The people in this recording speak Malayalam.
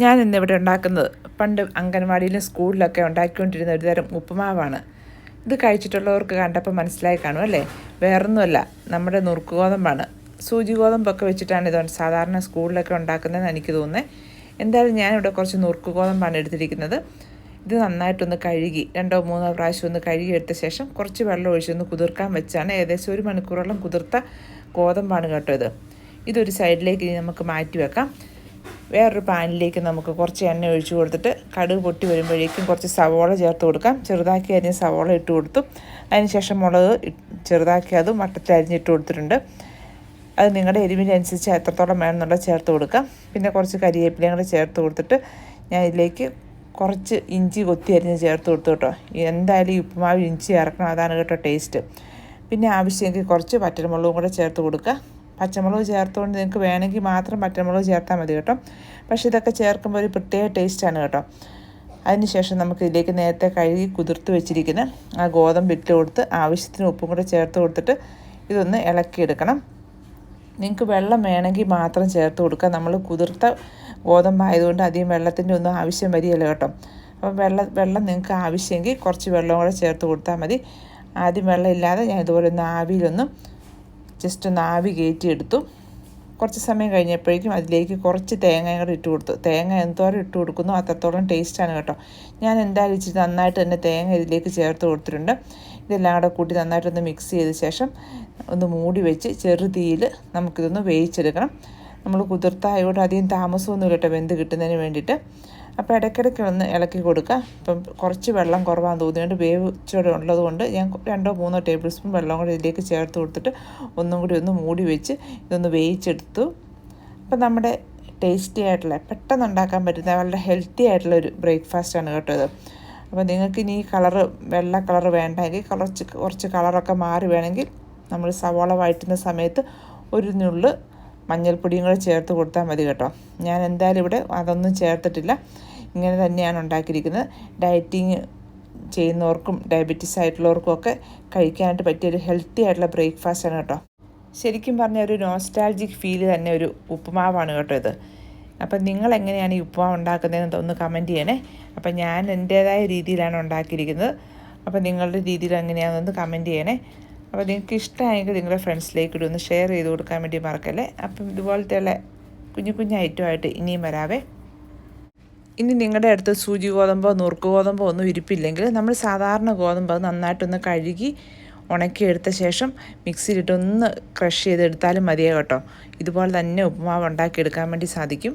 ഞാൻ ഇന്നിവിടെ ഉണ്ടാക്കുന്നത് പണ്ട് അംഗൻവാടിയിലും സ്കൂളിലൊക്കെ ഉണ്ടാക്കിക്കൊണ്ടിരുന്ന ഒരു തരം ഉപ്പുമാവാണ്. ഇത് കഴിച്ചിട്ടുള്ളവർക്ക് കണ്ടപ്പോൾ മനസ്സിലായി കാണും അല്ലേ? വേറൊന്നുമല്ല നമ്മുടെ നുറുക്ക് ഗോതമ്പാണ്. സൂചി ഗോതമ്പൊക്കെ വെച്ചിട്ടാണ് ഇത് സാധാരണ സ്കൂളിലൊക്കെ ഉണ്ടാക്കുന്നതെന്ന് എനിക്ക് തോന്നുന്നത് എന്തായാലും ഞാനിവിടെ കുറച്ച് നുറുക്ക് ഗോതമ്പാണ് എടുത്തിരിക്കുന്നത്. ഇത് നന്നായിട്ടൊന്ന് കഴുകി രണ്ടോ മൂന്നോ പ്രാവശ്യം ഒന്ന് കഴുകി എടുത്ത ശേഷം കുറച്ച് വെള്ളം ഒഴിച്ചൊന്ന് കുതിർക്കാൻ വെച്ചാണ് ഏകദേശം ഒരു മണിക്കൂറോളം കുതിർത്ത ഗോതമ്പാണ് കേട്ടോ ഇത്. ഇതൊരു സൈഡിലേക്ക് നമുക്ക് മാറ്റി വെക്കാം. വേറൊരു പാനിലേക്ക് നമുക്ക് കുറച്ച് എണ്ണ ഒഴിച്ചു കൊടുത്തിട്ട് കടുക് പൊട്ടി വരുമ്പോഴേക്കും കുറച്ച് സവോള ചേർത്ത് കൊടുക്കാം. ചെറുതാക്കി അരിഞ്ഞ സവോള ഇട്ട് കൊടുത്തു. അതിനുശേഷം മുളക് ചെറുതാക്കി അതും വട്ടത്തിൽ അരിഞ്ഞിട്ട് കൊടുത്തിട്ടുണ്ട്. അത് നിങ്ങളുടെ എരിവിനനുസരിച്ച് എത്രത്തോളം വേണമെന്നുള്ള ചേർത്ത് കൊടുക്കാം. പിന്നെ കുറച്ച് കരിവേപ്പിലയും കൂടെ ചേർത്ത് കൊടുത്തിട്ട് ഞാൻ ഇതിലേക്ക് കുറച്ച് ഇഞ്ചി കൊത്തി അരിഞ്ഞ് ചേർത്ത് കൊടുത്തു കേട്ടോ. എന്തായാലും ഉപ്പുമാവ് ഇഞ്ചി ഇറക്കണം. അതാണ് കേട്ടോ ടേസ്റ്റ്. പിന്നെ ആവശ്യമെങ്കിൽ കുറച്ച് പറ്റൽമുളകും കൂടെ ചേർത്ത് കൊടുക്കുക. പച്ചമുളക് ചേർത്തുകൊണ്ട് നിങ്ങൾക്ക് വേണമെങ്കിൽ മാത്രം പച്ചമുളക് ചേർത്താൽ മതി കേട്ടോ. പക്ഷേ ഇതൊക്കെ ചേർക്കുമ്പോൾ ഒരു പ്രത്യേക ടേസ്റ്റാണ് കേട്ടോ. അതിനുശേഷം നമുക്ക് ഇതിലേക്ക് നേരത്തെ കഴുകി കുതിർത്ത് വെച്ചിരിക്കുന്ന ആ ഗോതമ്പ് ഇട്ട് കൊടുത്ത് ആവശ്യത്തിന് ഉപ്പും കൂടെ ചേർത്ത് കൊടുത്തിട്ട് ഇതൊന്ന് ഇളക്കിയെടുക്കണം. നിങ്ങൾക്ക് വെള്ളം വേണമെങ്കിൽ മാത്രം ചേർത്ത് കൊടുക്കുക. നമ്മൾ കുതിർത്ത ഗോതമ്പായതുകൊണ്ട് അധികം വെള്ളത്തിന്റെ ഒന്നും ആവശ്യം വരികയല്ല കേട്ടോ. അപ്പോൾ വെള്ളം വെള്ളം നിങ്ങൾക്ക് ആവശ്യമെങ്കിൽ കുറച്ച് വെള്ളം കൂടെ ചേർത്ത് കൊടുത്താൽ മതി. ആദ്യം വെള്ളം ഇല്ലാതെ ഞാൻ ഇതുപോലെ ഒന്ന് ആവിയിലൊന്നും ജസ്റ്റ് ഒന്ന് ആവി കയറ്റി എടുത്തു കുറച്ച് സമയം കഴിഞ്ഞപ്പോഴേക്കും അതിലേക്ക് കുറച്ച് തേങ്ങ കൂടെ ഇട്ട് കൊടുത്തു. തേങ്ങ എന്തോരം ഇട്ട് കൊടുക്കുന്നു അത്രത്തോളം ടേസ്റ്റാണ് കേട്ടോ. ഞാൻ എന്തായാലും ഇച്ചിരി നന്നായിട്ട് തന്നെ തേങ്ങ ഇതിലേക്ക് ചേർത്ത് കൊടുത്തിട്ടുണ്ട്. ഇതെല്ലാം കൂടെ കൂട്ടി നന്നായിട്ടൊന്ന് മിക്സ് ചെയ്ത ശേഷം ഒന്ന് മൂടി വെച്ച് ചെറുതീയിൽ നമുക്കിതൊന്ന് വേവിച്ചെടുക്കണം. നമ്മൾ കുതിർത്തായോട് അധികം താമസമൊന്നും കേട്ടോ വെന്ത് കിട്ടുന്നതിന് വേണ്ടിയിട്ട്. അപ്പോൾ ഇടയ്ക്കിടയ്ക്ക് ഒന്ന് ഇളക്കി കൊടുക്കുക ഇപ്പം കുറച്ച് വെള്ളം കുറവാന്ന് തോന്നിയുകൊണ്ട് വേവ് ചൂട് ഉള്ളതുകൊണ്ട് ഞാൻ രണ്ടോ മൂന്നോ ടേബിൾ സ്പൂൺ വെള്ളം കൂടി ഇതിലേക്ക് ചേർത്ത് കൊടുത്തിട്ട് ഒന്നും കൂടി ഒന്ന് മൂടി വെച്ച് ഇതൊന്ന് വേവിച്ചെടുത്തു. അപ്പം നമ്മുടെ ടേസ്റ്റി ആയിട്ടുള്ള പെട്ടെന്ന് ഉണ്ടാക്കാൻ പറ്റുന്ന വളരെ ഹെൽത്തി ആയിട്ടുള്ള ഒരു ബ്രേക്ക്ഫാസ്റ്റാണ് കേട്ടോ ഇത്. അപ്പോൾ നിങ്ങൾക്ക് ഇനി കളർ വെള്ള കളർ വേണ്ടെങ്കിൽ കുറച്ച് കുറച്ച് കളറൊക്കെ മാറി വേണമെങ്കിൽ നമ്മൾ സവാള വഴറ്റുന്ന സമയത്ത് ഒരു നുള്ള് മഞ്ഞൾപ്പൊടിയും കൂടെ ചേർത്ത് കൊടുത്താൽ മതി കേട്ടോ. ഞാൻ എന്തായാലും ഇവിടെ അതൊന്നും ചേർത്തിട്ടില്ല. ഇങ്ങനെ തന്നെയാണ് ഉണ്ടാക്കിയിരിക്കുന്നത്. ഡയറ്റിങ് ചെയ്യുന്നവർക്കും ഡയബറ്റീസ് ആയിട്ടുള്ളവർക്കും ഒക്കെ കഴിക്കാനായിട്ട് പറ്റിയ ഒരു ഹെൽത്തി ആയിട്ടുള്ള ബ്രേക്ക്ഫാസ്റ്റാണ് കേട്ടോ. ശരിക്കും പറഞ്ഞാൽ ഒരു നോസ്റ്റാൾജിക് ഫീൽ തന്നെ ഒരു ഉപ്പുമാവാണ് കേട്ടോ ഇത്. അപ്പം നിങ്ങൾ എങ്ങനെയാണ് ഈ ഉപ്പുമാവ് ഉണ്ടാക്കുന്നതെന്ന് ഒന്ന് കമന്റ് ചെയ്യണേ. അപ്പം ഞാൻ എന്റേതായ രീതിയിലാണ് ഉണ്ടാക്കിയിരിക്കുന്നത്. അപ്പം നിങ്ങളുടെ രീതിയിൽ എങ്ങനെയാണെന്നൊന്ന് കമന്റ് ചെയ്യണേ. അപ്പോൾ നിങ്ങൾക്ക് ഇഷ്ടമായെങ്കിൽ നിങ്ങളുടെ ഫ്രണ്ട്സിലേക്ക് ഇടും. ഒന്ന് ഷെയർ ചെയ്ത് കൊടുക്കാൻ വേണ്ടി മറക്കല്ലേ? അപ്പം ഇതുപോലത്തെയുള്ള കുഞ്ഞു കുഞ്ഞു ഐറ്റമായിട്ട് ഇനിയും വരാവേ. ഇനി നിങ്ങളുടെ അടുത്ത് സൂചി ഗോതമ്പോ നുറുക്ക് ഗോതമ്പോ ഒന്നും ഇരിപ്പില്ലെങ്കിൽ നമ്മൾ സാധാരണ ഗോതമ്പ് അത് നന്നായിട്ടൊന്ന് കഴുകി ഉണക്കിയെടുത്ത ശേഷം മിക്സിയിലിട്ടൊന്ന് ക്രഷ് ചെയ്തെടുത്താലും മതിയാകും കേട്ടോ. ഇതുപോലെ തന്നെ ഉപ്പുമാവ് ഉണ്ടാക്കിയെടുക്കാൻ വേണ്ടി സാധിക്കും.